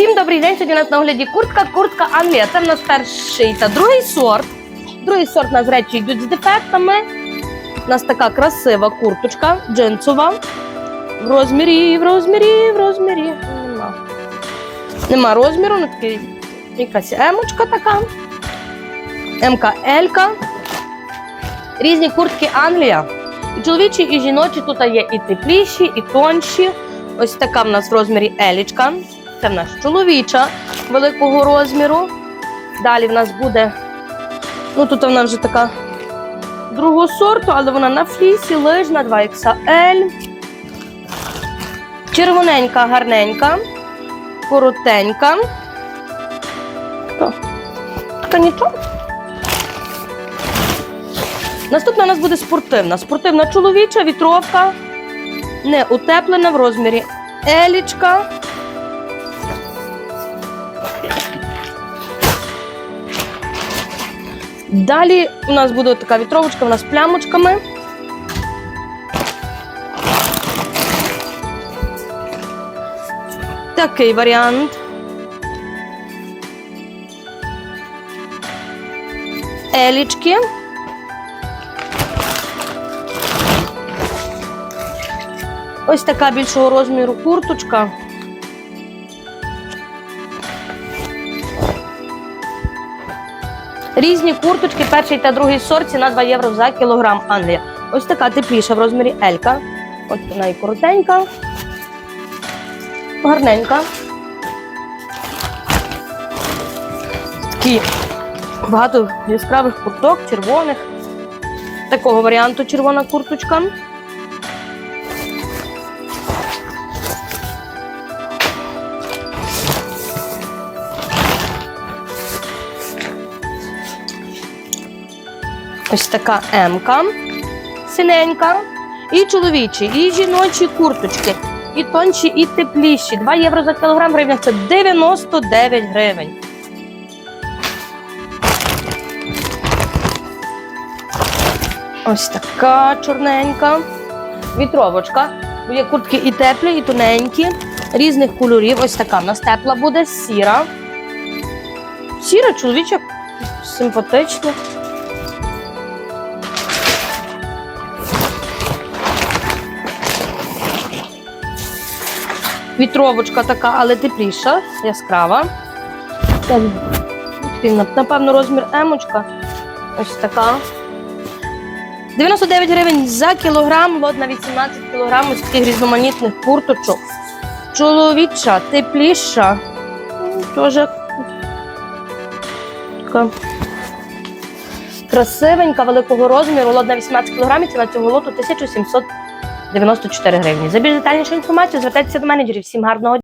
Всім добрий день. Сьогодні у нас на огляді куртка, куртка Англія. Це в нас перший та другий сорт. Другий сорт у нас речі йдуть з дефектами. У нас така красива курточка, джинсова. В розмірі, в розмірі, в розмірі. Нема. Нема розміру, ну такий якась емочка така. МК Елька. Різні куртки Англія. І чоловічі, і жіночі тут є і тепліші, і тонші. Ось така в нас в розмірі елічка. Це в нас чоловіча великого розміру. Далі в нас буде, ну тут вона вже така другого сорту, але вона на флісі, лижна, 2XL. Червоненька, гарненька, коротенька. Така, нічого. Наступна у нас буде спортивна. Спортивна чоловіча, вітровка, не утеплена в розмірі елічка. Далі у нас буде така вітровочка, вона з плямочками. Такий варіант. Елічки. Ось така більшого розміру курточка. Різні курточки, перший та другий сорт, ціна 2 євро за кілограм Англія. Ось така тепліша в розмірі Елька. От вона і коротенька, гарненька. Такі багато яскравих курток, червоних. Такого варіанту червона курточка. Ось така М-ка, синенька. І чоловічі, і жіночі курточки, і тонші, і тепліші. 2 євро за кілограм гривня це 99 гривень. Ось така чорненька. Вітровочка. Є куртки і теплі, і тоненькі, різних кольорів. Ось така в нас тепла буде, сіра. Сіра, чоловіча, симпатична. Вітровочка така, але тепліша, яскрава. Напевно, розмір емочка. Ось така. 99 гривень за кілограм, лот на 18 кілограм ось таких різноманітних курточок. Чоловіча, тепліша. Ну, Теж така красивенька, великого розміру, лот на 18 кілограмів, ціна цього лоту 1794 гривні. За більш детальнішу інформацію звертайтеся до менеджерів. Всім гарного!